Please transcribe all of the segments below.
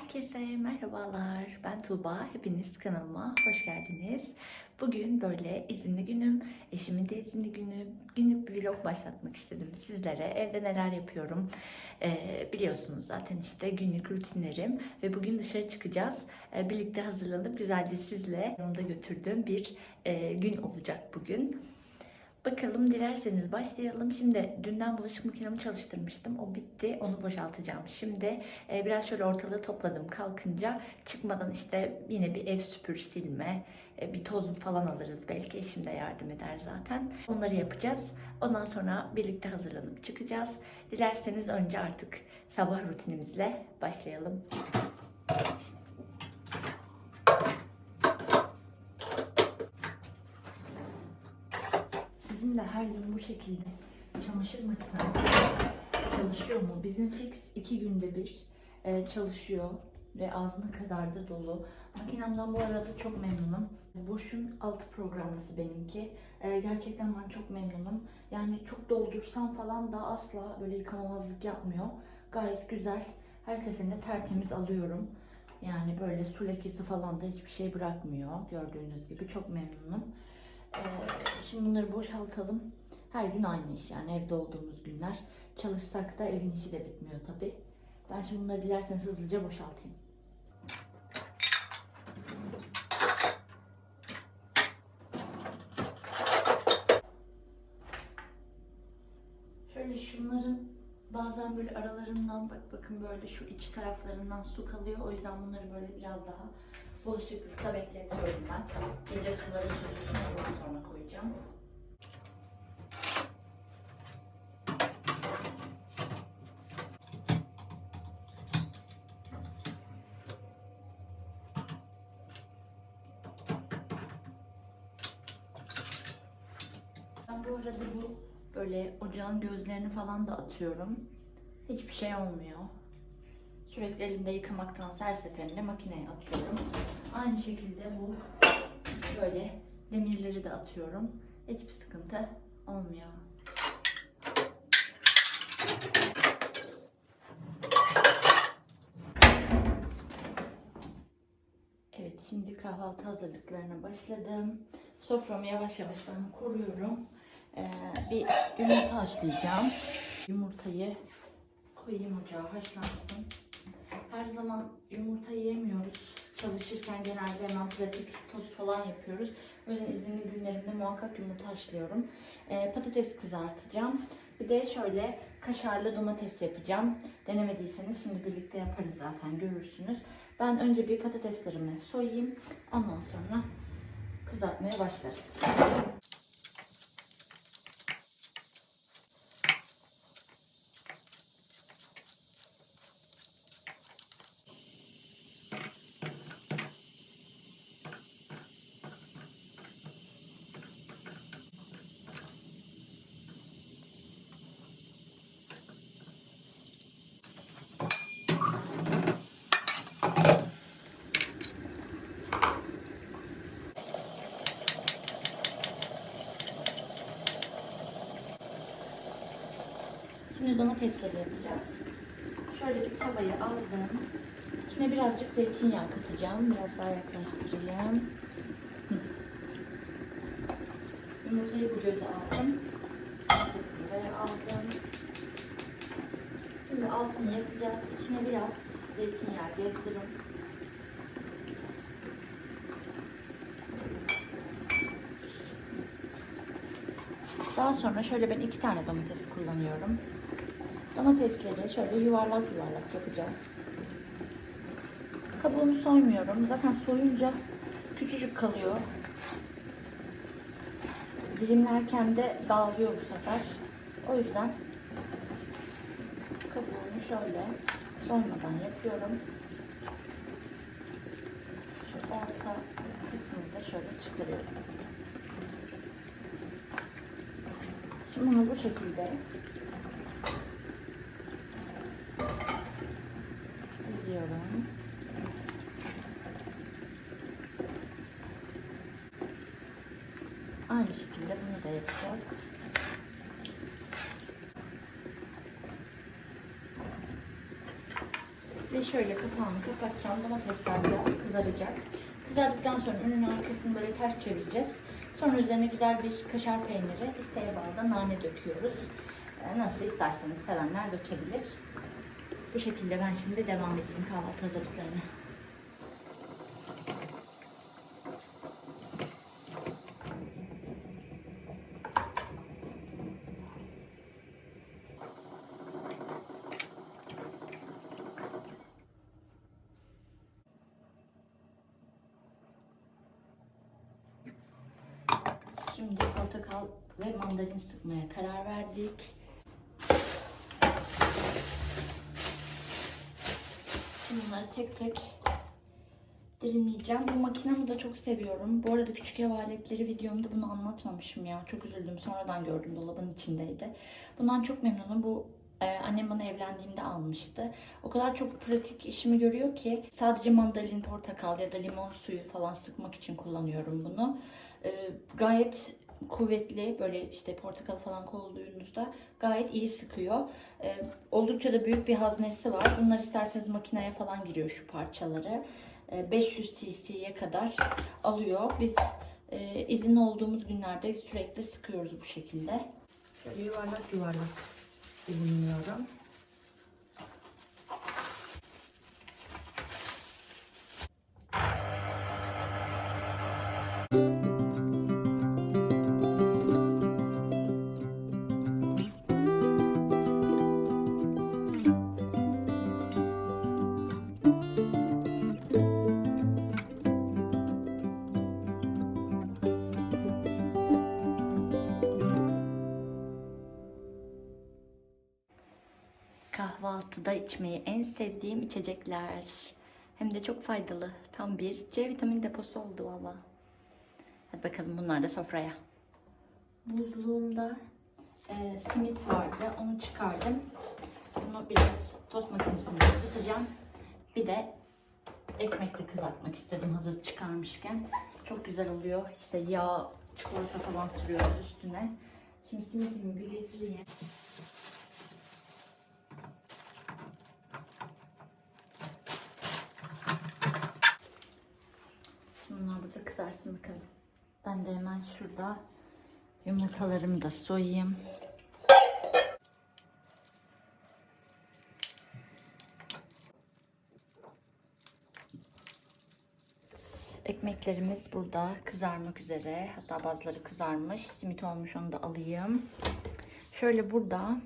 Herkese merhabalar. Ben Tuğba. Hepiniz kanalıma hoş geldiniz. Bugün böyle izinli günüm. Eşimin de izinli günü. Günlük bir vlog başlatmak istedim sizlere. Evde neler yapıyorum ee, biliyorsunuz zaten işte günlük rutinlerim. Ve bugün dışarı çıkacağız. Ee, birlikte hazırlanıp güzelce sizle yanımda götürdüğüm bir e, gün olacak bugün. Bakalım dilerseniz başlayalım. Şimdi dünden bulaşık makinemi çalıştırmıştım. O bitti. Onu boşaltacağım. Şimdi e, biraz şöyle ortalığı topladım kalkınca. Çıkmadan işte yine bir ev süpür silme, e, bir toz falan alırız. Belki eşim de yardım eder zaten. Onları yapacağız. Ondan sonra birlikte hazırlanıp çıkacağız. Dilerseniz önce artık sabah rutinimizle başlayalım. De her gün bu şekilde çamaşır makineniz çalışıyor mu? Bizim fix iki günde bir e, çalışıyor ve ağzına kadar da dolu. Makinemden bu arada çok memnunum. Boş'un altı programlısı benimki. E, gerçekten ben çok memnunum. Yani çok doldursam falan da asla böyle yıkamamazlık yapmıyor. Gayet güzel. Her seferinde tertemiz alıyorum. Yani böyle su lekesi falan da hiçbir şey bırakmıyor. Gördüğünüz gibi çok memnunum. Ee, şimdi bunları boşaltalım. Her gün aynı iş yani evde olduğumuz günler. Çalışsak da evin işi de bitmiyor tabi. Ben şimdi bunları dilerseniz hızlıca boşaltayım. Şöyle şunların bazen böyle aralarından bak bakın böyle şu iç taraflarından su kalıyor. O yüzden bunları böyle biraz daha bulaşıklıkta bekletiyorum ben. Gece suları süzülsün ondan sonra koyacağım. Ben bu arada bu böyle ocağın gözlerini falan da atıyorum. Hiçbir şey olmuyor. Sürekli elimde yıkamaktan her seferinde makineye atıyorum. Aynı şekilde bu böyle demirleri de atıyorum. Hiçbir sıkıntı olmuyor. Evet şimdi kahvaltı hazırlıklarına başladım. Soframı yavaş yavaş ben kuruyorum. Ee, bir yumurta haşlayacağım. Yumurtayı koyayım ocağa haşlansın. Her zaman yumurta yiyemiyoruz. Çalışırken genelde hemen pratik tost falan yapıyoruz. O yüzden izinli günlerimde muhakkak yumurta haşlıyorum. Ee, patates kızartacağım. Bir de şöyle kaşarlı domates yapacağım. Denemediyseniz şimdi birlikte yaparız zaten görürsünüz. Ben önce bir patateslerimi soyayım. Ondan sonra kızartmaya başlarız. Şimdi domatesleri yapacağız. Şöyle bir tavayı aldım. İçine birazcık zeytinyağı katacağım. Biraz daha yaklaştırayım. Yumurtayı bu göze aldım. Domatesi aldım. Şimdi altını yakacağız. İçine biraz zeytinyağı gezdirin. Daha sonra şöyle ben iki tane domates kullanıyorum. Domatesleri şöyle yuvarlak yuvarlak yapacağız. Kabuğunu soymuyorum. Zaten soyunca küçücük kalıyor. Dilimlerken de dağılıyor bu sefer. O yüzden kabuğunu şöyle soymadan yapıyorum. Şu orta kısmını da şöyle çıkarıyorum. Şimdi bunu bu şekilde diziyorum. Aynı şekilde yapacağız. Ve şöyle kapağını kapatacağım. Domatesler biraz kızaracak. Kızardıktan sonra önünü arkasını böyle ters çevireceğiz. Sonra üzerine güzel bir kaşar peyniri, isteğe bağlı da nane döküyoruz. Ee, Nasıl isterseniz sevenler dökebilir. Bu şekilde ben şimdi devam edeyim kahvaltı hazırlıklarına. Şimdi portakal ve mandalin sıkmaya karar verdik. Bunları tek tek dilimleyeceğim. Bu makinamı da çok seviyorum. Bu arada küçük ev aletleri videomda bunu anlatmamışım ya. Çok üzüldüm. Sonradan gördüm dolabın içindeydi. Bundan çok memnunum. Bu e, annem bana evlendiğimde almıştı. O kadar çok pratik işimi görüyor ki sadece mandalin, portakal ya da limon suyu falan sıkmak için kullanıyorum bunu. E, gayet kuvvetli böyle işte portakal falan koyduğunuzda gayet iyi sıkıyor. E, oldukça da büyük bir haznesi var. Bunlar isterseniz makineye falan giriyor şu parçaları. E, 500 cc'ye kadar alıyor. Biz e, izinli olduğumuz günlerde sürekli sıkıyoruz bu şekilde. Şöyle yuvarlak yuvarlak dilimliyorum. Kahvaltıda içmeyi en sevdiğim içecekler. Hem de çok faydalı. Tam bir C vitamin deposu oldu valla. Hadi bakalım bunlar da sofraya. Buzluğumda e, simit vardı. Onu çıkardım. Bunu biraz tost makinesinde ısıtacağım. Bir de ekmekle kızartmak istedim hazır çıkarmışken. Çok güzel oluyor. İşte yağ, çikolata falan sürüyoruz üstüne. Şimdi simitimi bir getireyim. Şimdi bunlar kızarsın bakalım. Ben de hemen şurada yumurtalarımı da soyayım. Ekmeklerimiz burada kızarmak üzere. Hatta bazıları kızarmış. Simit olmuş onu da alayım. Şöyle burada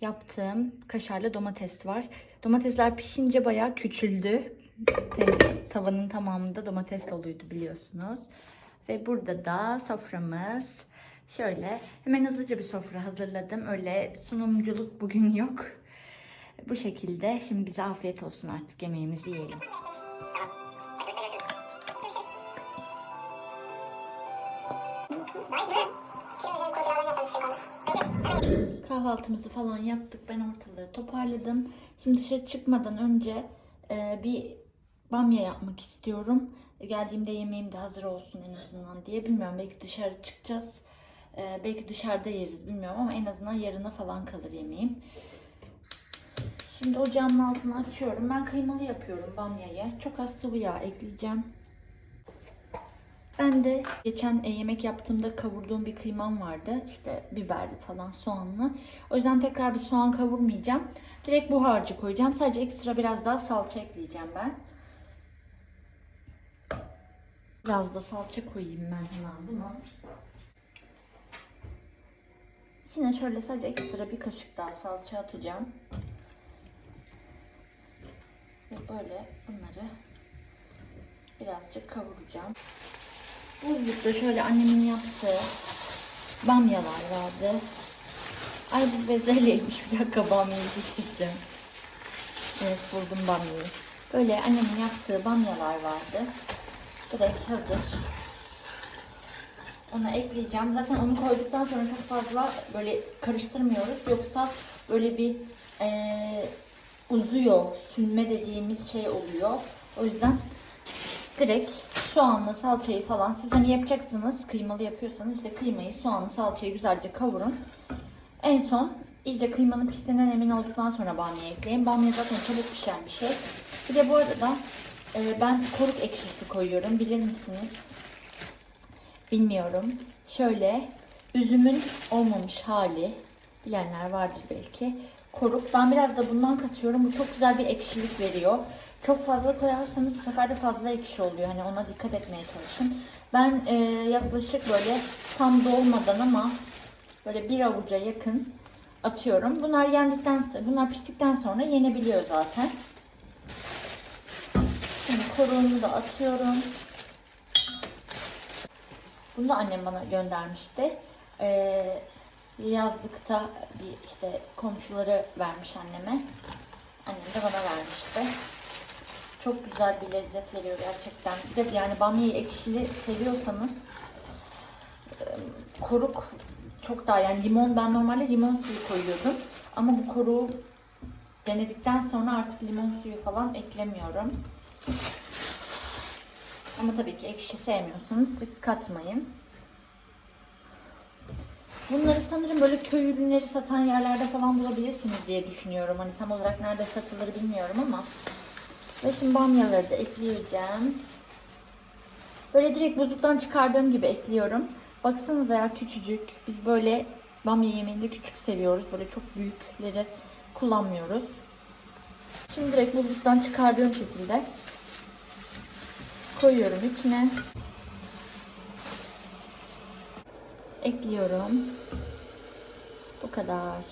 yaptığım kaşarlı domates var. Domatesler pişince bayağı küçüldü. Tavanın tamamında domates doluydu biliyorsunuz. Ve burada da soframız. Şöyle hemen hızlıca bir sofra hazırladım. Öyle sunumculuk bugün yok. Bu şekilde. Şimdi bize afiyet olsun artık yemeğimizi yiyelim. Kahvaltımızı falan yaptık. Ben ortalığı toparladım. Şimdi dışarı çıkmadan önce e, bir bamya yapmak istiyorum. E, Geldiğimde yemeğim de hazır olsun en azından diye. Bilmiyorum belki dışarı çıkacağız. E, belki dışarıda yeriz bilmiyorum ama en azından yarına falan kalır yemeğim. Şimdi ocağımın altını açıyorum. Ben kıymalı yapıyorum bamyayı. Çok az sıvı yağ ekleyeceğim. Ben de geçen e, yemek yaptığımda kavurduğum bir kıymam vardı. İşte biberli falan soğanlı. O yüzden tekrar bir soğan kavurmayacağım. Direkt bu harcı koyacağım. Sadece ekstra biraz daha salça ekleyeceğim ben. Biraz da salça koyayım ben hemen buna. İçine şöyle sadece ekstra bir kaşık daha salça atacağım. Ve böyle bunları birazcık kavuracağım. Buzlukta şöyle annemin yaptığı bamyalar vardı. Ay bu bezelyeymiş bir dakika bamyayı pişirdim. Evet buldum bamyayı. Böyle annemin yaptığı bamyalar vardı. Direkt hazır. Ona ekleyeceğim. Zaten onu koyduktan sonra çok fazla böyle karıştırmıyoruz. Yoksa böyle bir eee, uzuyor. Sünme dediğimiz şey oluyor. O yüzden direkt soğanla salçayı falan siz hani yapacaksınız kıymalı yapıyorsanız işte kıymayı soğanlı salçayı güzelce kavurun. En son iyice kıymanın piştiğinden emin olduktan sonra bamya ekleyin. Bamya zaten çabuk pişen bir şey. Bir de bu arada e, ben koruk ekşisi koyuyorum. Bilir misiniz? Bilmiyorum. Şöyle üzümün olmamış hali. Bilenler vardır belki. Koruk. Ben biraz da bundan katıyorum. Bu çok güzel bir ekşilik veriyor. Çok fazla koyarsanız bu sefer de fazla ekşi oluyor. Hani ona dikkat etmeye çalışın. Ben e, yaklaşık böyle tam dolmadan ama böyle bir avuca yakın atıyorum. Bunlar yendikten bunlar piştikten sonra yenebiliyor zaten. Koruğunu da atıyorum. Bunu da annem bana göndermişti. Ee, yazlıkta bir işte komşuları vermiş anneme. Annem de bana vermişti. Çok güzel bir lezzet veriyor gerçekten. Bir de yani bamyayı ekşili seviyorsanız e, koruk çok daha yani limon ben normalde limon suyu koyuyordum. Ama bu koruğu denedikten sonra artık limon suyu falan eklemiyorum. Ama tabii ki ekşi sevmiyorsanız siz katmayın. Bunları sanırım böyle köy ürünleri satan yerlerde falan bulabilirsiniz diye düşünüyorum. Hani tam olarak nerede satılır bilmiyorum ama. Ve şimdi bamyaları da ekleyeceğim. Böyle direkt buzluktan çıkardığım gibi ekliyorum. Baksanıza ya küçücük. Biz böyle bamya yemeğinde küçük seviyoruz. Böyle çok büyükleri kullanmıyoruz. Şimdi direkt buzluktan çıkardığım şekilde koyuyorum içine. Ekliyorum. Bu kadar.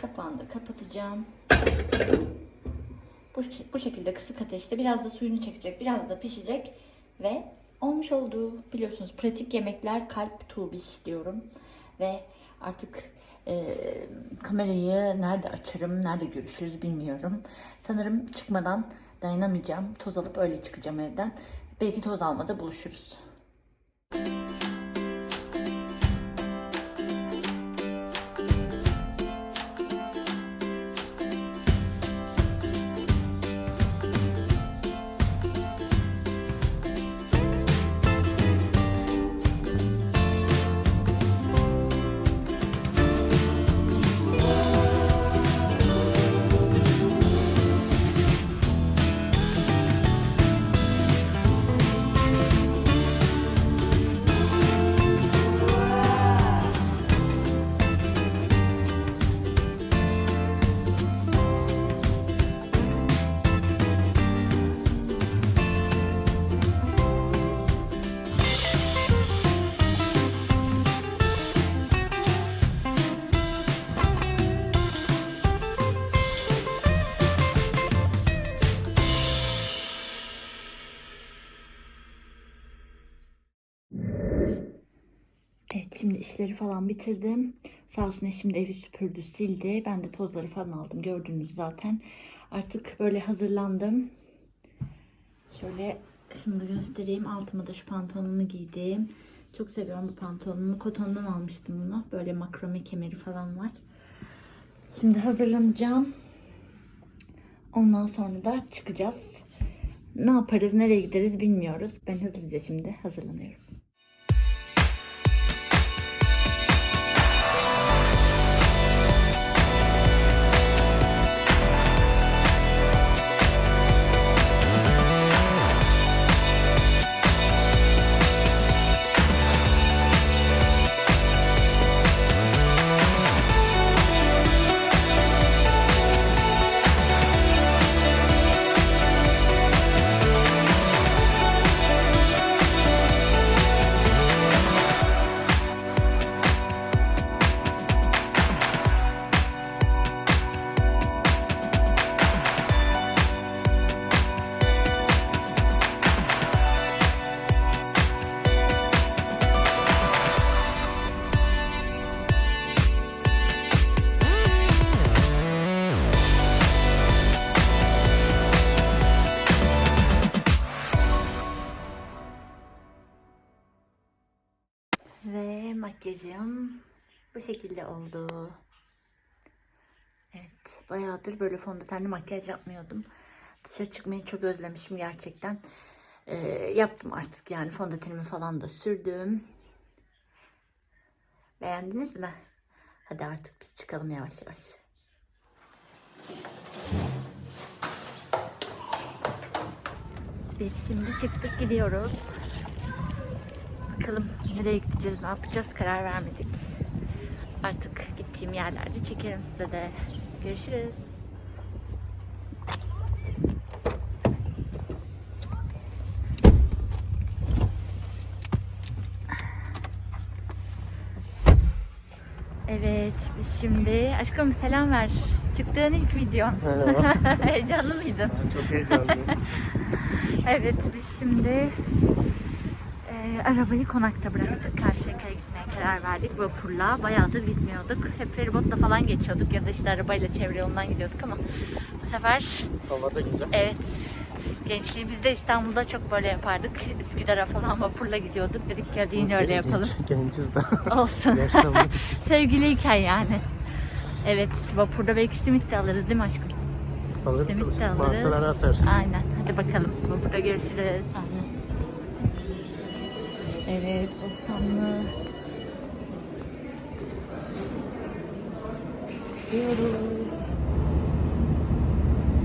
Kapağını da kapatacağım. Bu, bu şekilde kısık ateşte biraz da suyunu çekecek, biraz da pişecek ve olmuş oldu. Biliyorsunuz pratik yemekler kalp tubiş diyorum ve artık e, kamerayı nerede açarım, nerede görüşürüz bilmiyorum. Sanırım çıkmadan dayanamayacağım. Toz alıp öyle çıkacağım evden. Belki toz almada buluşuruz. İşleri falan bitirdim. Sağ olsun eşim de evi süpürdü, sildi. Ben de tozları falan aldım. Gördünüz zaten. Artık böyle hazırlandım. Şöyle şunu da göstereyim. Altıma da şu pantolonumu giydim. Çok seviyorum bu pantolonumu. Kotondan almıştım bunu. Böyle makrome kemeri falan var. Şimdi hazırlanacağım. Ondan sonra da çıkacağız. Ne yaparız, nereye gideriz bilmiyoruz. Ben hızlıca şimdi hazırlanıyorum. Makyajım bu şekilde oldu. Evet, bayağıdır böyle fondötenli makyaj yapmıyordum. Dışarı çıkmayı çok özlemişim gerçekten. Ee, yaptım artık yani fondötenimi falan da sürdüm. Beğendiniz mi? Hadi artık biz çıkalım yavaş yavaş. Biz şimdi çıktık gidiyoruz. Bakalım nereye gideceğiz, ne yapacağız karar vermedik. Artık gittiğim yerlerde çekerim size de. Görüşürüz. Evet, biz şimdi aşkım selam ver. Çıktığın ilk videon. Heyecanlı mıydın? Çok heyecanlıyım. Evet, biz şimdi arabayı konakta bıraktık. Karşıyaka'ya gitmeye karar verdik vapurla. Bayağıdır gitmiyorduk. Hep feribotla falan geçiyorduk ya da işte arabayla çevre yolundan gidiyorduk ama bu sefer Hava da güzel. evet gençliğimizde İstanbul'da çok böyle yapardık. Üsküdar'a falan vapurla gidiyorduk. Dedik ki hadi yine öyle yapalım. Genç, genciz daha. Olsun. Sevgiliyken yani. Evet, vapurda belki simit de alırız değil mi aşkım? Alırız. Simit de alırız. atarsın. Aynen. Hadi bakalım. Vapurda görüşürüz. Evet, Bostanlı. Gidiyoruz.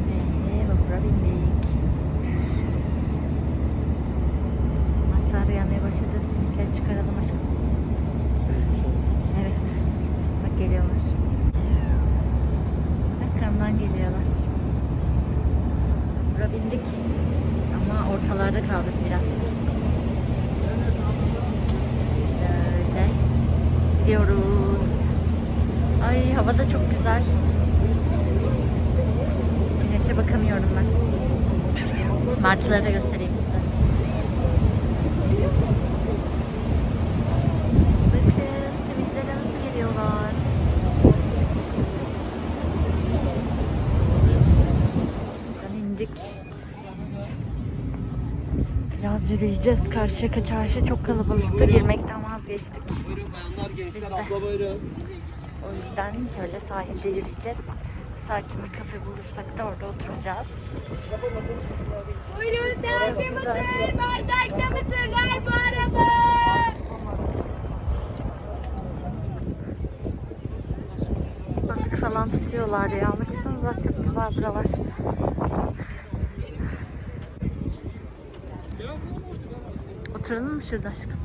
Ve vapura bindik. Martılar gelmeye başladı. Simitleri çıkaralım aşkım. Evet. Bak geliyorlar. Arkamdan geliyorlar. Bura bindik. Ama ortalarda kaldık biraz. Böyle. Gidiyoruz. Ay hava da çok güzel. Bakamıyorum ben. Martıları da göstereyim size. Bakın simitlere nasıl geliyorlar. Buradan indik. Biraz yürüyeceğiz. Karşıyaka çarşı çok kalabalıktı. Girmekten vazgeçtik. Buyurun bayanlar, gençler, abla buyurun. O yüzden şöyle sahilde yürüyeceğiz. Sakin bir kafe bulursak da orada oturacağız. Buyurun taze mısır, bardakta mısırlar bu araba. Balık falan tutuyorlar ya. Baksanıza çok güzel buralar. Oturalım mı şurada aşkım?